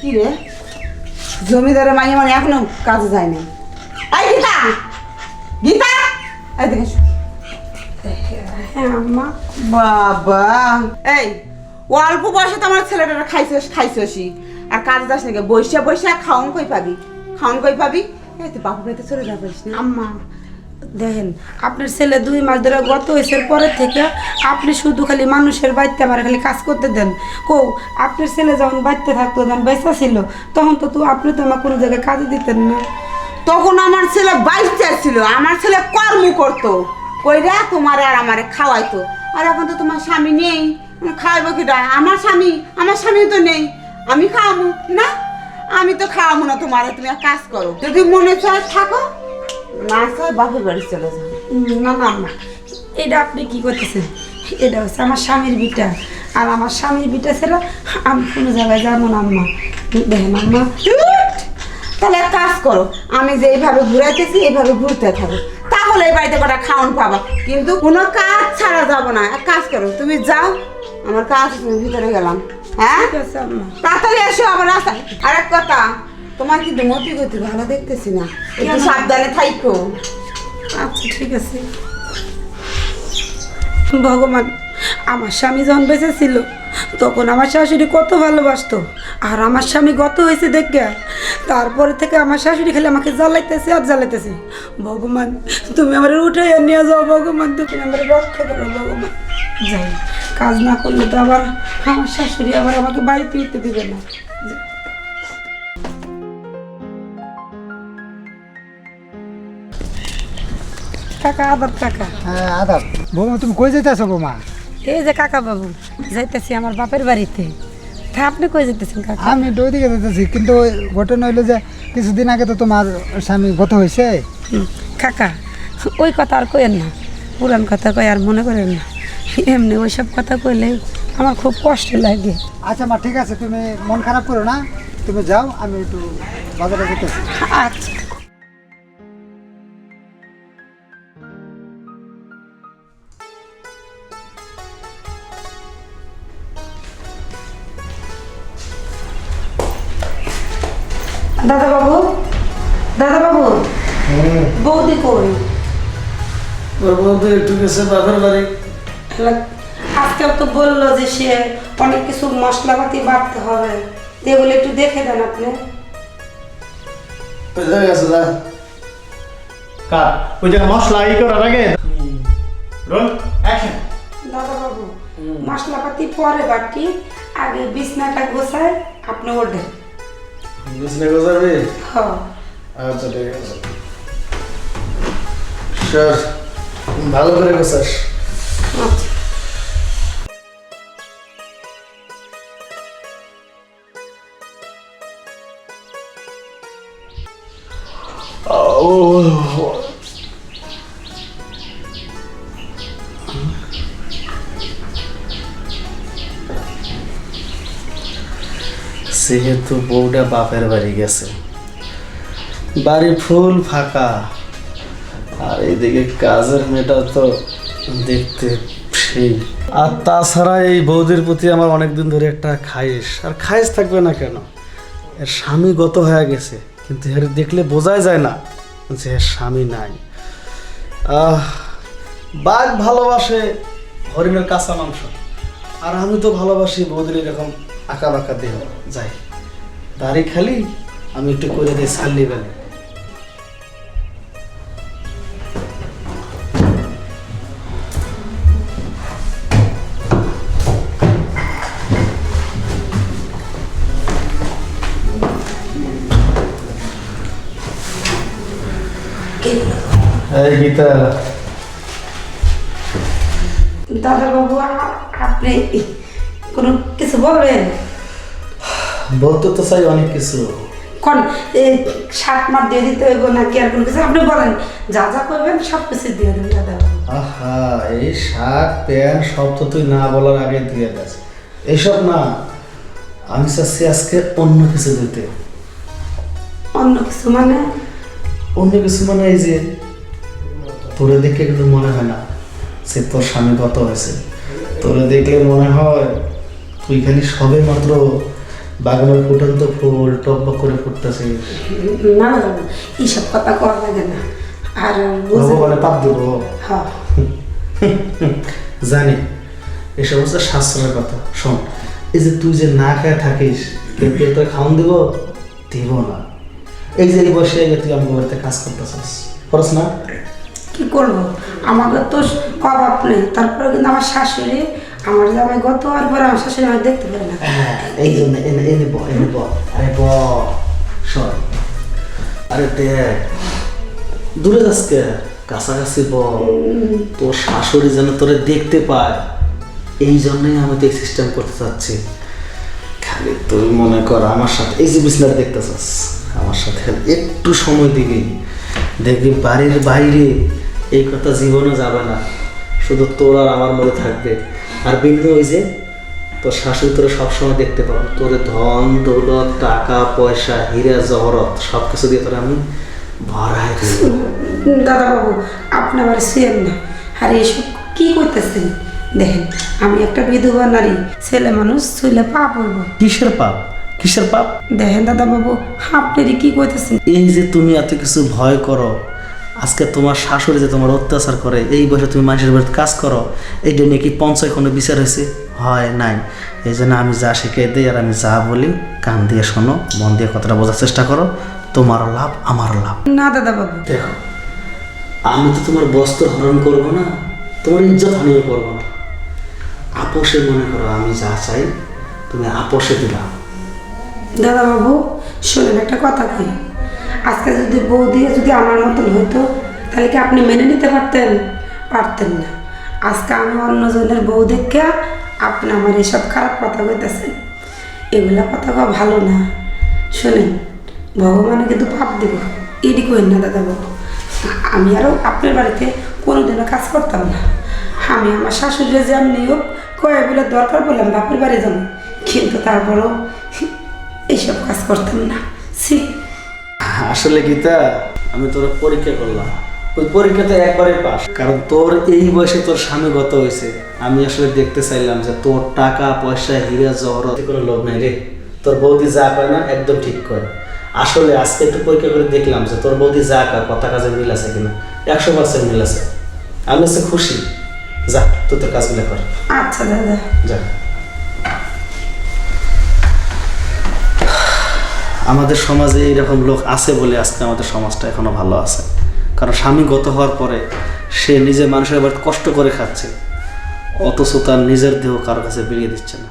কি রে? জমিদারের মাইয়া মানে এখনও কাজে এই গীতা! গীতা! এই দেখে হ্যাঁ বাবা। এই অল্প বয়সে তো আমার ছেলেটা খাইছিস খাইছিসই আর কাজ যাস নাকি বৈশা বৈশা খাওন কই পাবি? খাওন কই পাবি? এই তো বাপু বাড়িতে চলে যাবিস না। আম্মা দেখেন, আপনার ছেলে দুই মাস ধরে গত হয়েছে, পরের থেকে আপনি শুধু খালি মানুষের বাড়িতে আমার খালি কাজ করতে দেন। কৌ আপনার ছেলে যখন বাড়িতে থাকতো, যখন বেঁচা ছিল, তখন তো তো আপনি তো আমার কোনো জায়গায় কাজে দিতেন না। তখন আমার ছেলে বাইশটা ছিল, আমার ছেলে কর্ম করতো। কইরা তোমার আর আমারে খাওয়াইতো। আর এখন তো তোমার স্বামী নেই খাওয়াইবো কিটা আমার স্বামী আমার স্বামী তো নেই, আমি খাওয়াবো না? আমি তো খাওয়াবো না তোমার, তুমি এক কাজ করো। যদি মনে চায় থাকো না চায় বাপের বাড়ি চলে যাও না না আম্মা এটা আপনি কি করতেছেন? এটা হচ্ছে আমার স্বামীর বিটা। আর আমার স্বামীর বিটা ছাড়া আমি কোনো জায়গায় যাব না আম্মা। দেখেন আম্মা। তাহলে এক কাজ করো আমি যে এইভাবে ঘুরাইতেছি এইভাবে ঘুরতে থাকো। তাহলে এই বাড়িতে কটা খাওয়ান পাবা। কিন্তু কোনো কাজ ছাড়া যাব না। এক কাজ করো তুমি যাও আমার কাজ ভিতরে গেলাম। হ্যাঁ? তাড়াতাড়ি এসো আবার রাস্তা আর এক কথা তোমার কিন্তু মতি গতি ভালো দেখতেছি না। একটু? সাবধানে থাইকো। আচ্ছা ঠিক আছে। ভগবান আমার স্বামী যখন বেঁচে ছিল তখন আমার শাশুড়ি কত ভালোবাসতো। আর আমার স্বামী গত হয়েছে দেখে তারপরে থেকে আমার শাশুড়ি খালি আমাকে জ্বালাইতেছে আর জ্বালাইতেছে। ভগবান তুমি আমার উঠে নিয়ে যাও ভগবান তুমি আমার রক্ষা করো ভগবান। যাই কাজ না করলে তো আবার আমার শাশুড়ি আবার আমাকে বাড়িতে উঠতে দেবে না। কাকা আবার কাকা। হ্যাঁ আদাব বৌমা তুমি কই যেতেছো বৌমা? এই যে কাকা বাবু যাইতেছি আমার বাপের বাড়িতে। তা আপনি কই যেতেছেন কাকা? আমি তো ওইদিকে যেতেছি কিন্তু ওই ঘটনা হইল যে কিছুদিন আগে তো তোমার স্বামী গত হয়েছে কাকা ওই কথা আর কইেন না। পুরান কথা কই আর মনে করেন না। এমনি ওইসব কথা কইলে আমার খুব কষ্ট লাগে। আচ্ছা মা ঠিক আছে তুমি মন খারাপ করো না। তুমি যাও আমি একটু বাজারে যেতেছি আচ্ছা। দাদা বাবু দাদা বাবু বৌদি কই? তোর বন্ধু একটু গেছে বাপের বাড়ি। আজকাল তো বলল যে সে অনেক কিছু মশলাপাতি বাড়তে হবে। এগুলো একটু দেখে দেন আপনি। গেছে না কার? ওই জায়গায় মশলা ই করার আগে? রোল অ্যাকশন দাদা বাবু মশলাপাতি পরে বাটি আগে বিছনাটা গোছায় আপনি ওঠেন গোজাবি হ আচ্ছা ঠিক আছে স্যার ভালো করে গোছাস আচ্ছা সেহেতু বউটা বাপের বাড়ি গেছে। বাড়ি ফুল ফাঁকা। আর এইদিকে কাজের মেয়েটা তো দেখতে সেই। আর তাছাড়া এই বৌদির প্রতি আমার অনেকদিন ধরে একটা খাইশ আর খায়েস থাকবে না কেন? এর স্বামী গত হয়ে গেছে, কিন্তু এর দেখলে বোঝাই যায় না যে এর স্বামী নাই। আহ, বাঘ ভালোবাসে হরিণের কাঁচা মাংস। আর আমি তো ভালোবাসি বৌদির এরকম আঁকা বাঁকা দেহ যাই। দাড়ি খালি, আমি একটু করে দিই সাল্লি বেলে। দাদা বাবু, আপনি কোনো কিছু বলবেন? বলতে তো চাই অনেক কিছু। কোন এই সাত মার দিয়ে দিতে হইব না কি আর কোনো কিছু? আপনি বলেন যা যা করবেন সব কিছু দিয়ে দেন দাদা আহা এই শাক প্যান্ট সব তো তুই না বলার আগে দিয়ে দেস। এইসব না আমি চাচ্ছি আজকে অন্য কিছু দিতে। অন্য কিছু মানে? অন্য কিছু মানে এই যে তোরে দেখে কিন্তু মনে হয় না সে তোর স্বামী গত হয়েছে। তোরে দেখলে মনে হয় তুই খালি সবে মাত্র বাগানের ফুটন্ত ফুল টকবক করে ফুটতেছে। না না এইসব কথা করা লাগে না। আর ভগবানে পাপ দিব? হ্যাঁ। জানি। এসব হচ্ছে শাস্ত্রের কথা। শোন এই যে তুই যে না খেয়ে থাকিস কেউ তোর খাওয়ান দিব? দিব না। এই যে বসে তুই আমার বাড়িতে কাজ করতেছিস। খরচ না? কি করব? আমাদের তো অভাব নেই। তারপরে কিন্তু আমার শাশুড়ি আমার জামাই গত হওয়ার পরে আমার শাশুড়ি আমাকে দেখতে পারে না। হ্যাঁ এই জন্য এনে এনে ব এনে ব, আরে ব শোন আরে দেখ দূরে যাস কাছাকাছি ব। তোর শাশুড়ি যেন তোরে দেখতে পায়। এই জন্যই আমি তো এই সিস্টেম করতে চাচ্ছি। খালি তুই মনে কর আমার সাথে, এই যে বিছনাটা দেখতেছস, আমার সাথে একটু সময় দিবি। দেখবি বাড়ির বাইরে এই কথা জীবনে যাবে না। শুধু তোর আর আমার মধ্যে থাকবে। আর বিন্দু ওই যে তোর শাশুড়ি তোরা সবসময় দেখতে পাবো। তোর ধন দৌলত টাকা পয়সা হীরা জহরত সব কিছু দিয়ে তোরা আমি ভরাই দাদা বাবু আপনি আমার শুয়েন না। আর এসব কি করতেছেন দেখেন আমি একটা বিধবা নারী ছেলে মানুষ ছুলে পা পড়ব কিসের পাপ? কিসের পাপ? দেখেন দাদা বাবু আপনারই কি করতেছেন এই যে তুমি এত কিছু ভয় করো আজকে তোমার শাশুড়ি যে তোমার অত্যাচার করে এই বয়সে তুমি মানুষের বাড়িতে কাজ করো এইটা নিয়ে কি পঞ্চায়েত কোনো বিচার হয়েছে? হয় নাই। এই জন্য আমি যা শিখে দিই আর আমি যা বলি কান দিয়ে শোনো মন দিয়ে কথাটা বোঝার চেষ্টা করো। তোমারও লাভ আমারও লাভ। না দাদা বাবু। দেখো আমি তো তোমার বস্ত্র হরণ করব না তোমার ইজ্জত হানিও করব না। আপোষে মনে করো আমি যা চাই তুমি আপোষে দিবা। দাদা বাবু শোনেন একটা কথা কই। আজকে যদি বউ দিয়ে যদি আমার মতন হতো তাহলে কি আপনি মেনে নিতে পারতেন? পারতেন না। আজকে আমি অন্যজনের বউ দেখে আপনি আমার এসব খারাপ কথা কইতেছেন। এগুলা কথা ভালো না। শোনেন, ভগবানে কিন্তু পাপ দিব। এডি করেন না দাদা বাবু আমি আরও আপনার বাড়িতে কোনোদিনও কাজ করতাম না। আমি আমার শাশুড়ির যেমনি হোক কয়ে বলে দরকার বললাম, বাপের বাড়ি যাব। কিন্তু তারপরেও এইসব কাজ করতাম না। সি আসলে গীতা আমি তোর পরীক্ষা করলাম। ওই পরীক্ষাতে একবারে পাস। কারণ তোর এই বয়সে তোর স্বামী গত হয়েছে। আমি আসলে দেখতে চাইলাম যে তোর টাকা পয়সা হীরা জহরত কোনো লোভ নাই রে। তোর বৌদি যা করে না একদম ঠিক করে আসলে আজকে একটু পরীক্ষা করে দেখলাম যে তোর বৌদি যা কর কথা কাজে মিল আছে কিনা। একশো পার্সেন্ট মিল আছে। আমি খুশি। যা তুই তোর কাজগুলো কর। আচ্ছা দাদা। যা। আমাদের সমাজে এরকম লোক আছে বলে আজকে আমাদের সমাজটা এখনও ভালো আছে। কারণ স্বামী গত হওয়ার পরে সে নিজের মানুষের আবার কষ্ট করে খাচ্ছে, অথচ তার নিজের দেহ কারও কাছে বেরিয়ে দিচ্ছে না।